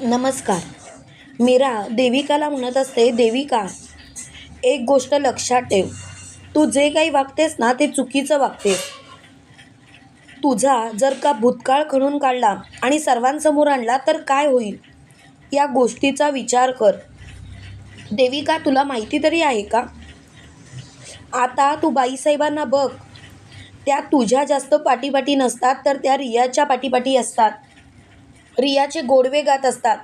नमस्कार. मीरा देविकाला म्हणत असते देविका एक गोष्ट लक्षात ठेव. तू जे काही वागतेस ना ते चुकीचं वागतेस. तुझा जर का भूतकाळ खणून काढला आणि सर्वांसमोर आणला तर काय होईल? या गोष्टीचा विचार कर. देविका तुला माहिती तरी आहे का? आता तू बाईसाहेबांना बघ. त्या तुझ्या जास्त पाठीपाठी नसतात तर त्या रियाच्या पाठीपाठी असतात. रियाचे गोडवे गात असतात.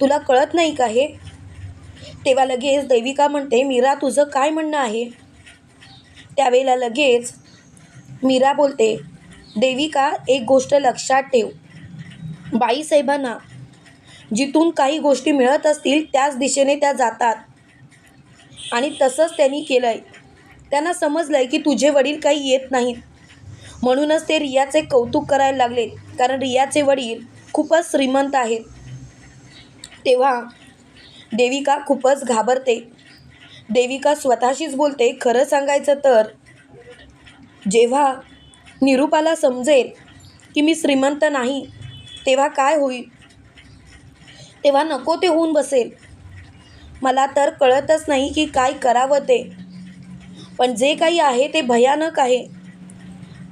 तुला कळत नाही का हे? तेव्हा लगेच देविका म्हणते मीरा तुझं काय म्हणणं आहे? त्यावेळेला लगेच मीरा बोलते देविका एक गोष्ट लक्षात ठेव. बाईसाहेबांना जिथून काही गोष्टी मिळत असतील त्याच दिशेने त्या जातात. आणि तसंच त्यांनी केलं आहे त्यांना समजलं आहे की तुझे वडील काही येत नाहीत. म्हणूनच ते रियाचे कौतुक करायला लागले कारण रियाचे वडील खूपच श्रीमंत आहेत तेव्हा देविका खूपच घाबरते. देविका स्वतःशीच बोलते खरं सांगायचं तर जेव्हा निरूपाला समजेल की मी श्रीमंत नाही तेव्हा काय होईल? तेव्हा नको ते होऊन बसेल. मला तर कळतच नाही की काय करावं ते. पण जे काही आहे ते भयानक आहे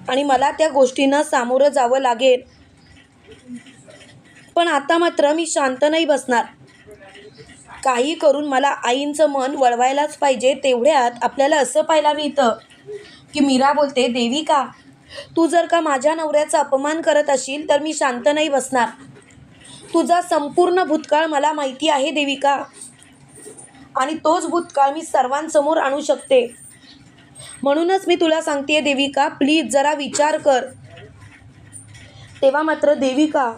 आणि मला त्या गोष्टींना सामोरं जावं लागेल. पण आता मात्र मी शांत नाही बसणार. काही करून मला आईंचं मन वळवायलाच पाहिजे तेवढ्यात आपल्याला असं पाहायला मिळतं की मीरा बोलते देविका तू जर का माझ्या नवऱ्याचा अपमान करत असशील तर मी शांत नाही बसणार. तुझा संपूर्ण भूतकाळ मला माहिती आहे देविका आणि तोच भूतकाळ मी सर्वांसमोर आणू शकते. म्हणूनच मी तुला सांगते देविका प्लीज जरा विचार कर. तेव्हा मात्र देविका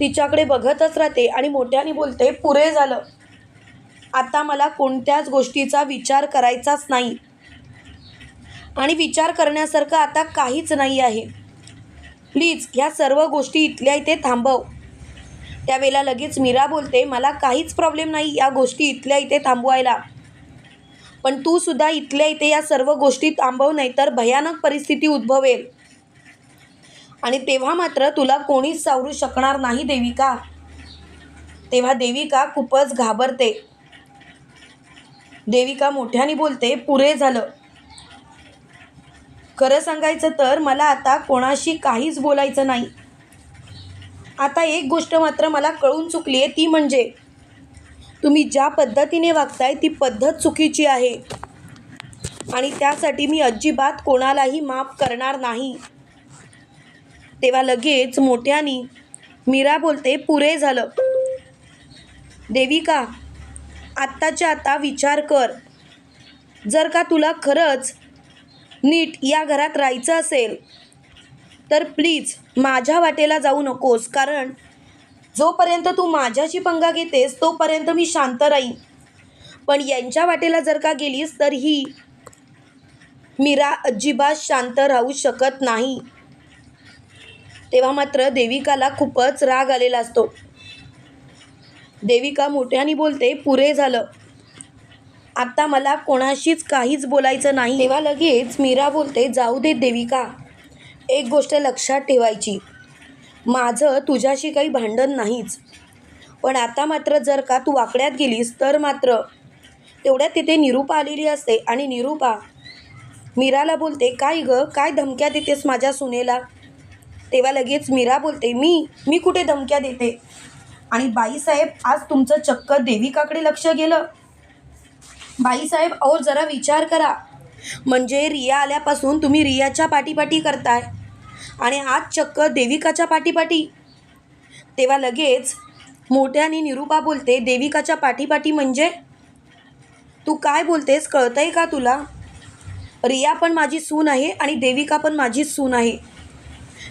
तिच्याकडे बघतच राहते आणि मोठ्याने बोलते पुरे झालं. आता मला कोणत्याच गोष्टीचा विचार करायचाच नाही. आणि विचार करण्यासारखं आता काहीच नाही आहे. प्लीज ह्या सर्व गोष्टी इथल्या इथे थांबव. त्यावेळेला लगेच मीरा बोलते मला काहीच प्रॉब्लेम नाही या गोष्टी इथल्या इथे थांबवायला. पण तू सुद्धा इथल्या इथे या सर्व गोष्टी थांबव नाही तर भयानक परिस्थिती उद्भवेल. आणि तेव्हा मात्र तुला कोणीच सावरू शकणार नाही देविका. तेव्हा देविका खूपच घाबरते. देविका मोठ्याने बोलते पुरे झालं. खरं सांगायचं तर मला आता कोणाशी काहीच बोलायचं नाही. आता एक गोष्ट मात्र मला कळून चुकली आहे ती म्हणजे तुम्ही ज्या पद्धतीने वागताय ती पद्धत चुकीची आहे. आणि त्यासाठी मी अजिबात कोणालाही माफ करणार नाही. तेव्हा लगेच मोठ्यानी मीरा बोलते पुरे झालं. देविका आत्ताच्या आता विचार कर. जर का तुला खरंच नीट या घरात राहायचं असेल तर प्लीज माझ्या वाटेला जाऊ नकोस कारण जोपर्यंत तू माझ्याशी पंगा घेतेस तोपर्यंत मी शांत राहीन. पण यांच्या वाटेला जर का गेलीस तर ही मीरा अजिबात शांत राहू शकत नाही. तेव्हा मात्र देविकाला खूपच राग आलेला असतो. देविका मोठ्याने बोलते पुरे झालं. आता मला कोणाशीच काहीच बोलायचं नाही. तेव्हा लगेच मीरा बोलते जाऊ दे देविका. एक गोष्ट लक्षात ठेवायची. माझं तुझ्याशी काही भांडण नाहीच. पण आता मात्र जर का तू वाकड्यात गेलीस तर मात्र. तेवढ्यात तिथे निरूपा आलेली असते आणि निरूपा मीराला बोलते काय गं? काय धमक्या देतेस माझ्या सुनेला? तेव्हा लगेच मीरा बोलते मी मी कुठे धमक्या देते? आणि बाईसाहेब आज तुमचं चक्क देविकाकडे लक्ष गेलं. बाईसाहेब अहो जरा विचार करा. म्हणजे रिया आल्यापासून तुम्ही रियाच्या पाठीपाठी करताय आणि आज चक्क देविकाच्या पाठीपाठी? तेव्हा लगेच मोठ्याने निरूपा बोलते देविकाच्या पाठीपाठी म्हणजे? तू काय बोलतेस कळतंय का तुला? रिया पण माझी सून आहे आणि देविका पण माझी सून आहे.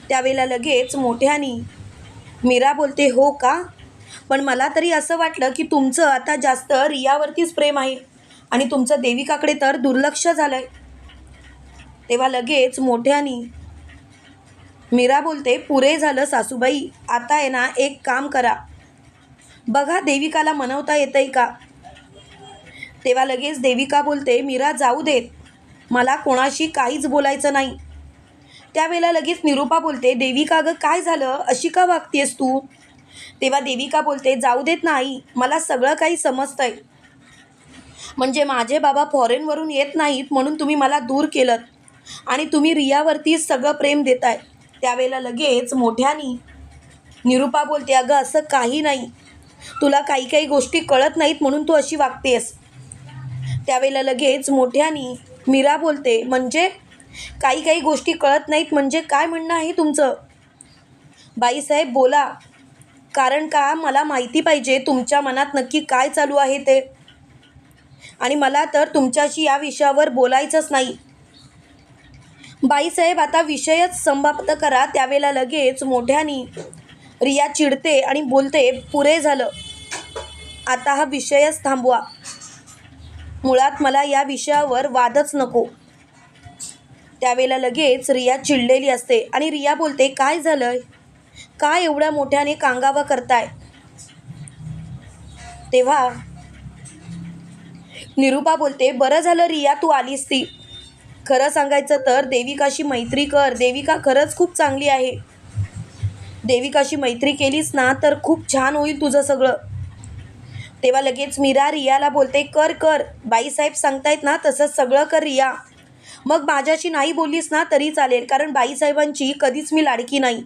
त्यावेळेला लगेच मोठ्यानी मीरा बोलते हो का? पण मला तरी असं वाटलं की तुमचं आता जास्त रियावरतीच प्रेम आहे आणि तुमचं देविकाकडे तर दुर्लक्ष झालं आहे तेव्हा लगेच मोठ्यानी मीरा बोलते पुरे झालं सासूबाई आता आहे ना एक काम करा. बघा देविकाला मनवता येतंय का? तेव्हा लगेच देविका बोलते मीरा जाऊ देत. मला कोणाशी काहीच बोलायचं नाही. त्यावेळेला लगेच निरूपा बोलते देविका गं काय झालं? अशी का वागतेस तू? तेव्हा देविका बोलते जाऊ देत नाही मला सगळं काही समजतंय. म्हणजे माझे बाबा फॉरेनवरून येत नाहीत म्हणून तुम्ही मला दूर केलं आणि तुम्ही रियावरतीच सगळं प्रेम देताय. त्यावेळेला लगेच मोठ्यानी निरुपा बोलते अगं असं काही नाही. तुला काही काही गोष्टी कळत नाहीत म्हणून तू अशी वागतेस. त्यावेळेला लगेच मोठ्यानी मीरा बोलते म्हणजे काही काही गोष्टी कळत नाहीत म्हणजे काय म्हणणं आहे तुमचं? बाईसाहेब बोला. कारण का मला माहिती पाहिजे तुमच्या मनात नक्की काय चालू आहे ते? आणि मला तर तुमच्याशी या विषयावर बोलायचंच नाही. बाईसाहेब आता विषयच समाप्त करा. त्यावेळेला लगेच मोठ्यानी रिया चिडते आणि बोलते पुरे झालं. आता हा विषयच थांबवा. मुळात मला या विषयावर वादच नको. त्यावेळेला लगेच रिया चिडलेली असते. आणि रिया बोलते काय झालंय? काय एवढ्या मोठ्याने कांगावा करताय? तेव्हा निरुपा बोलते बरं झालं रिया तू आलीस ती. खरं सांगायचं तर देविकाशी मैत्री कर. देविका खरंच खूप चांगली आहे. देविकाशी मैत्री केलीस ना तर खूप छान होईल तुझं सगळं. तेव्हा लगेच मीरा रियाला बोलते कर कर. बाईसाहेब सांगतायत ना तसंच सगळं कर रिया. मग माझ्याशी नाही बोललीस ना तरी चालेल कारण बाईसाहेबांची कधीच मी लाडकी नाही.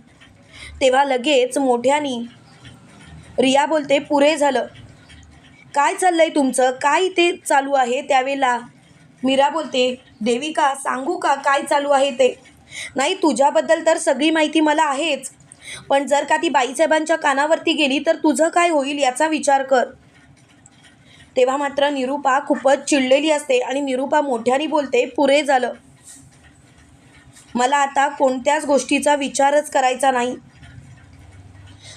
तेव्हा लगेच मोठ्यानी रिया बोलते पुरे झालं. काय चाललंय तुमचं? काय ते चालू आहे त्यावेळेला? मीरा बोलते देविका सांगू का काय चालू आहे ते? नाही तुझ्याबद्दल तर सगळी माहिती मला आहेच. पण जर का ती बाईसाहेबांच्या कानावरती गेली तर तुझं काय होईल याचा विचार कर. तेव्हा मात्र निरुपा खूपच चिडलेली असते आणि निरुपा मोठ्याने बोलते पुरे झालं. मला आता कोणत्याच गोष्टीचा विचारच करायचा नाही.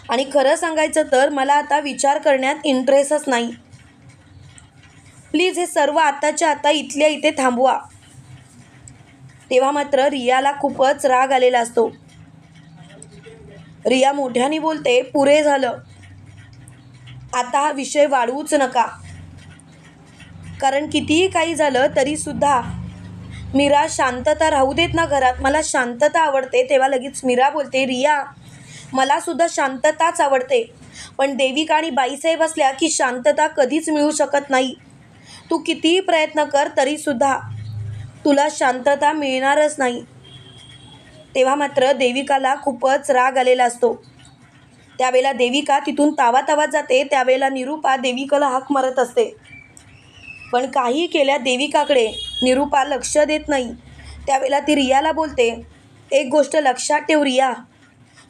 आणि खरं सांगायचं तर मला आता विचार करण्यात इंटरेस्टच नाही. प्लीज हे सर्व आताच्या आता इथल्या इथे थांबवा. तेव्हा मात्र रियाला खूपच राग आलेला असतो. रिया मोठ्याने बोलते पुरे झालं. आता हा विषय वाढवूच नका. कारण कितीही काही झालं तरीसुद्धा मीरा शांतता राहू देत ना घरात. मला शांतता आवडते. तेव्हा लगेच मीरा बोलते रिया मला सुद्धा शांतताच आवडते. पण देविका आणि बाईसाहेब असल्या की शांतता कधीच मिळू शकत नाही. तू कितीही प्रयत्न कर तरीसुद्धा तुला शांतता मिळणारच नाही. तेव्हा मात्र देविकाला खूपच राग आलेला असतो. त्यावेळेला देविका तिथून तावा तावात जाते. त्यावेळेला निरूपा देविकाला हाक मारत असते. पण काही केल्या देविकाकडे निरूपा लक्ष देत नाही. त्यावेळेला ती रियाला बोलते एक गोष्ट लक्षात ठेव रिया.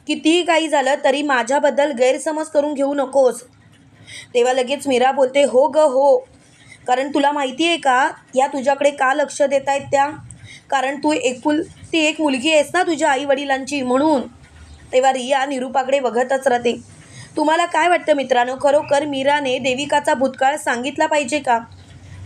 कितीही काही झालं तरी माझ्याबद्दल गैरसमज करून घेऊ नकोस. तेव्हा लगेच मीरा बोलते हो ग हो. कारण तुला माहिती आहे का या तुझ्याकडे का लक्ष देत आहेत त्या? कारण तू एकुल ती एक मुलगी आहेस ना तुझ्या आईवडिलांची म्हणून. तेव्हा रिया निरूपाकडे बघतच राहते. तुम्हाला काय वाटतं मित्रांनो खरोखर मीराने देविकाचा भूतकाळ सांगितला पाहिजे का?